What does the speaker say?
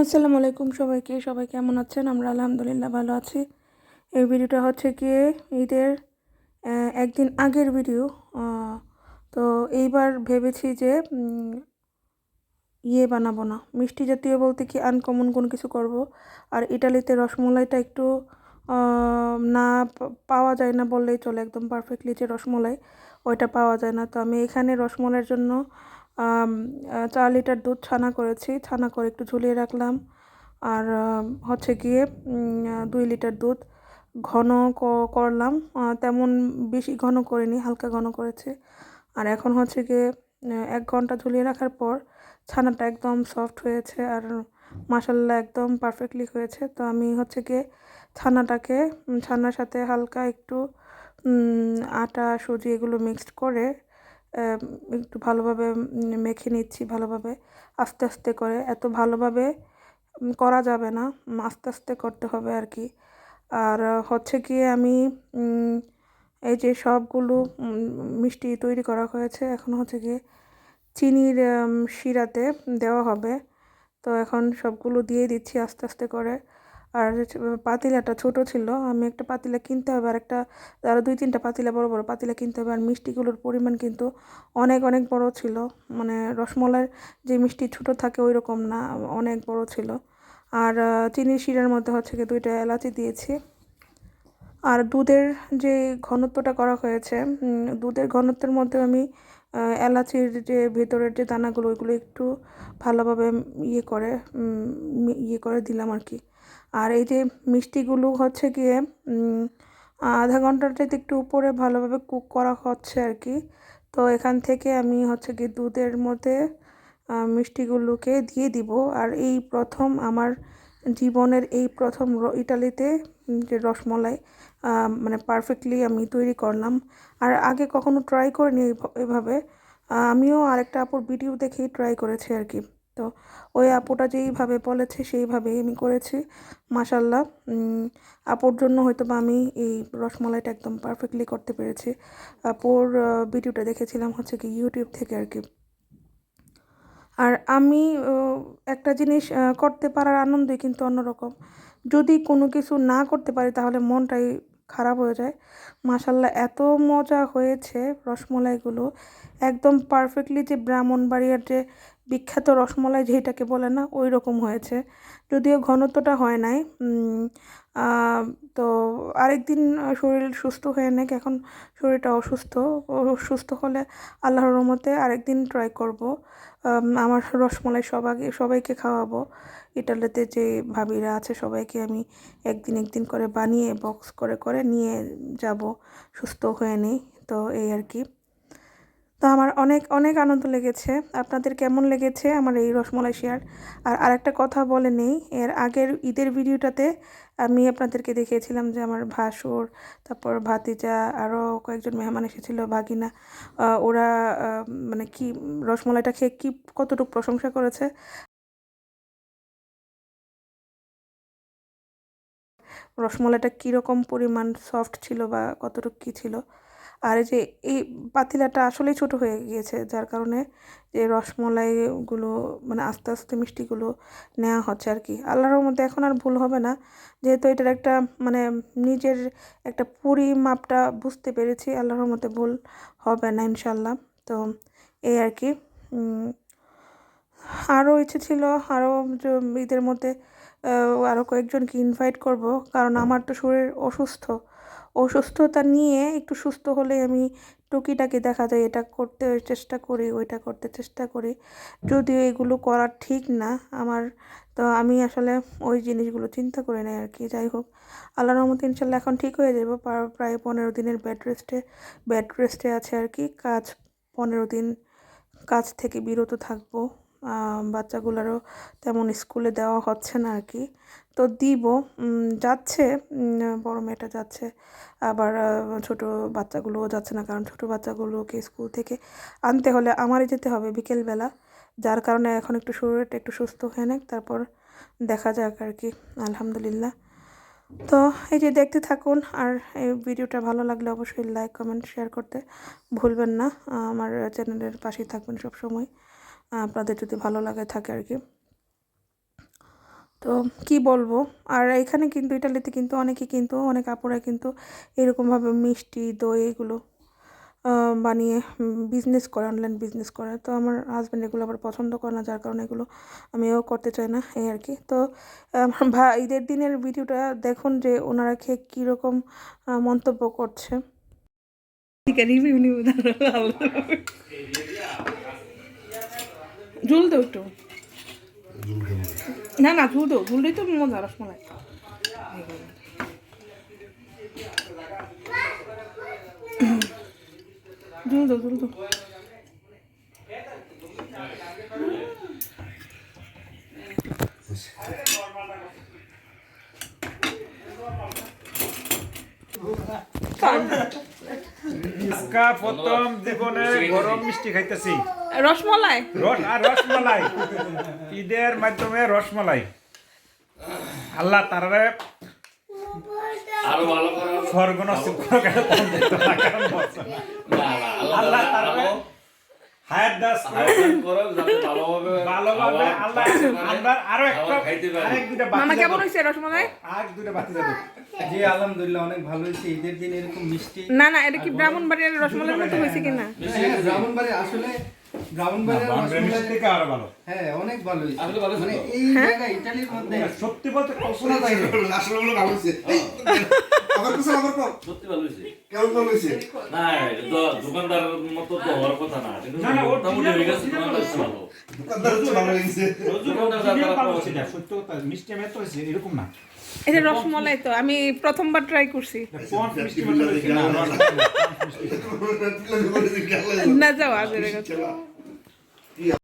আসসালামু আলাইকুম সবাইকে। সবাই কেমন আছেন? আমরা আলহামদুলিল্লাহ ভালো আছি। এই ভিডিওটা হচ্ছে গিয়ে ঈদের একদিন আগের ভিডিও। তো এইবার ভেবেছি যে ইয়ে বানাবো না। মিষ্টি জাতীয় বলতে কি আনকমন কোনো কিছু করব। আর ইটালিতে রসমলাইটা একটু না পাওয়া যায় না বললেই চলে। একদম পারফেক্টলি যে রসমলাই, ওইটা পাওয়া যায় না। তো আমি এখানে রসমলাইয়ের জন্য চার লিটার দুধ ছানা করেছি। ছানা করে একটু ঝুলিয়ে রাখলাম। আর হচ্ছে গিয়ে দুই লিটার দুধ ঘন করলাম। তেমন বেশি ঘন করিনি, হালকা ঘন করেছি। আর এখন হচ্ছে গিয়ে এক ঘণ্টা ঝুলিয়ে রাখার পর ছানাটা একদম সফট হয়েছে আর মাসাল্লা একদম পারফেক্টলি হয়েছে। তো আমি হচ্ছে গিয়ে ছানাটাকে ছানার সাথে হালকা একটু আটা, সুজি এগুলো মিক্সড করে একটু ভালোভাবে মেখে নিচ্ছি ভালোভাবে। আস্তে আস্তে করে, এত ভালোভাবে করা যাবে না। আস্তে আস্তে করতে হবে আর কি। আর হচ্ছে গিয়ে আমি এই যে সবগুলো মিষ্টি তৈরি করা হয়েছে, এখন হচ্ছে গিয়ে চিনির শিরাতে দেওয়া হবে। তো এখন সবগুলো দিয়ে দিচ্ছি আস্তে আস্তে করে। আর পাতিলাটা ছোট ছিল। আমি একটা পাতিলা কিনতে হবে আর একটা আরও দুই তিনটা পাতিলা বড় বড় পাতিলা কিনতে হবে। আর মিষ্টিগুলোর পরিমাণ কিন্তু অনেক অনেক বড় ছিল। মানে রসমলাইয়ের যে মিষ্টি ছোট থাকে ওই রকম না, অনেক বড় ছিল। আর চিনির শিরার মধ্যে হচ্ছে কি দুইটা এলাচি দিয়েছি। আর দুধের যে ঘনত্বটা করা হয়েছে দুধের ঘনত্বের মধ্যে আমি এলাচির যে ভেতরের যে দানাগুলো, ওইগুলো একটু ভালোভাবে ইয়ে করে ইয়ে করে দিলাম আর কি। আর এই যে মিষ্টিগুলো হচ্ছে গিয়ে আধা ঘণ্টার চাইতে একটু উপরে ভালোভাবে কুক করা হচ্ছে আর কি। তো এখান থেকে আমি হচ্ছে গিয়ে দুধের মধ্যে মিষ্টিগুলোকে দিয়ে দিব। আর এই প্রথম আমার জীবনের এই প্রথম ইটালিতে যে রসমলাই মানে পারফেক্টলি আমি তৈরি করলাম। আর আগে কখনো ট্রাই করিনি এভাবে। আমিও আরেকটা আপুর ভিডিও দেখেই ট্রাই করেছি আর কি। তো ওই আপুটা যেইভাবে বলেছে, সেইভাবেই আমি করেছি। মাসাল্লাহ আপুর জন্য হয়তো বা আমি এই রসমলাইটা একদম পারফেক্টলি করতে পেরেছি। আপুর ভিডিওটা দেখেছিলাম হচ্ছে কি ইউটিউব থেকে আর কি। আর আমি একটা জিনিস করতে পারার আনন্দই কিন্তু অন্যরকম। যদি কোনো কিছু না করতে পারি তাহলে মনটাই খারাপ হয়ে যায়। মাসাল্লাহ এত মজা হয়েছে রসমলাইগুলো। একদম পারফেক্টলি যে ব্রাহ্মণবাড়িয়ার যে বিখ্যাত রসমলাই যেটাকে বলে না ওই রকম হয়েছে। যদিও ঘনত্বটা হয় নাই তো আরেকদিন শরীর সুস্থ হয়ে নেক, এখন শরীরটা অসুস্থ। অসুস্থ হলে আল্লাহর রহমতে আরেকদিন ট্রাই করব। আমার রসমলাই সবাইকে সবাইকে খাওয়াবো। ইটালিতে যে ভাবিরা আছে, সবাইকে আমি একদিন একদিন করে বানিয়ে বক্স করে করে নিয়ে যাব সুস্থ হয়ে নেই। তো এই আর কি। তো আমার অনেক অনেক আনন্দ লেগেছে। আপনাদের কেমন লেগেছে আমার এই রসমলাই শেয়ার? আর আরেকটা কথা বলে নেই, এর আগের ঈদের ভিডিওটাতে আমি আপনাদেরকে দেখিয়েছিলাম যে আমার ভাসুর, তারপর ভাতিজা আরও কয়েকজন মেহমান এসেছিল, ভাগিনা ওরা মানে কি রসমলাইটা খেয়ে কী কতটুকু প্রশংসা করেছে। রসমলাইটা কীরকম পরিমাণ সফট ছিল বা কতটুকু কী ছিল আর এই যে, এই পাতিলাটা আসলেই ছোট হয়ে গিয়েছে, যার কারণে যে রসমলাইগুলো মানে আস্তে আস্তে মিষ্টিগুলো নেওয়া হচ্ছে আর কি। আল্লাহর মধ্যে এখন আর ভুল হবে না। যেহেতু এটার একটা মানে নিজের একটা পরিমাপটা বুঝতে পেরেছি, আল্লাহর মধ্যে ভুল হবে না ইনশাল্লাহ তো এই আর কি। আরও ইচ্ছে ছিল, আরও ঈদের মধ্যে আরও কয়েকজনকে ইনভাইট করব, কারণ আমার তো শরীর অসুস্থ। অসুস্থতা নিয়ে একটু সুস্থ হলে আমি টুকিটাকি দেখা যায় এটা করতে চেষ্টা করি, ওইটা করতে চেষ্টা করি। যদিও এগুলো করা ঠিক না আমার, তো আমি আসলে ওই জিনিসগুলো চিন্তা করি না আর কি। যাই হোক, আল্লাহর রহমতে ইনশাল্লাহ এখন ঠিক হয়ে যাব প্রায় পনেরো দিনের বেড রেস্টে বেড রেস্টে আছে আর কি। কাজ পনেরো দিন, কাজ থেকে বিরত থাকব। বাচ্চাগুলোরও তেমন স্কুলে দেওয়া হচ্ছে না আর কি। তো দিব। যাচ্ছে বড় মেয়েটা যাচ্ছে। আবার ছোট বাচ্চাগুলোও যাচ্ছে না, কারণ ছোট বাচ্চাগুলোকে স্কুল থেকে আনতে হলে আমারই যেতে হবে বিকেলবেলা। যার কারণে এখন একটু শরীরটা একটু সুস্থ হয়ে নেক, তারপর দেখা যাক আর কি, আলহামদুলিল্লাহ। তো এই যে দেখতে থাকুন, আর এই ভিডিওটা ভালো লাগলে অবশ্যই লাইক, কমেন্ট, শেয়ার করতে ভুলবেন না। আমার চ্যানেলের পাশেই থাকবেন সব সময় আপনাদের যদি ভালো লাগে থাকে আর কি। তো কি বলব? আর এখানে কিন্তু ইটালিতে কিন্তু অনেকে কিন্তু, অনেক আপুরা কিন্তু এরকমভাবে মিষ্টি, দই এগুলো বানিয়ে বিজনেস করে অনলাইন বিজনেস করে। তো আমার হাজব্যান্ড এগুলো আবার পছন্দ করে না, যার কারণে এগুলো আমিও করতে চাই না, এই আর কি তো আমার ভা ঈদের দিনের ভিডিওটা দেখুন যে ওনারা খেয়ে কীরকম মন্তব্য করছে। ঝুল দাও একটু। না না ঝুল দাও ঝুলটাই তো মজা রসমালাই। ঝুল দাও ঝুল দাও। ইসকা প্রথম জীবনে গরম মিষ্টি খাইতেছি। রসমালাই? রস আর রসমালাই। ঈদের মাধ্যমে রসমালাই। আল্লাহ তারারে করো স্বর্গ নসিব করুক, এটা তো দিত না, কারণ বলছে না। না, না, আল্লাহ আল্লাহ তারারে হায়াত দাস। করুক, যাতে ভালোভাবে ভালোভাবে আল্লাহ আমরা আরও একটা খাওয়া খাইতে পারে। আরেক দুইটা মামা কেমন যাব হয়েছে আর দুইটা বাতি যাব জি আলহামদুলিল্লাহ অনেক ভালো হয়েছে। ঈদের দিন এরকম মিষ্টি না না এটা কি ব্রাহ্মণবাড়িয়ার রসমালাইয়ের মতো হয়েছে কিনা? ব্রাহ্মণ ব্রাহ্মণবাড়ি আসলে ব্রাহ্মণবাড়ির বাউন্ডারি মিষ্টি রসমালাই- থেকে আরও ভালো। হ্যাঁ অনেক ভালো আসলে ভালো মানে এই জায়গায় ইটালির মধ্যে সত্যি বলতে কল্পনা যায় না। আসলে বলো ভালো হয়েছে। আবার কিছু আবার কর। সত্যি ভালো হয়েছে। কেমন ভালো হয়েছে? না তো দোকানদারের মতো তো হওয়ার কথা না। না, না, ওর মোটামুটি হয়ে গেছে original দোকানদার তো ভালো। দোকানদার হচ্ছে ভালো হয়েছে। দোকানদার original ভালো পাওয়া ছিল, কথা, মিষ্টি আমি এত হয়েছে, এরকম না। এটা রসমালাই তো আমি প্রথমবার ট্রাই করছি। না, যাও আজের deal.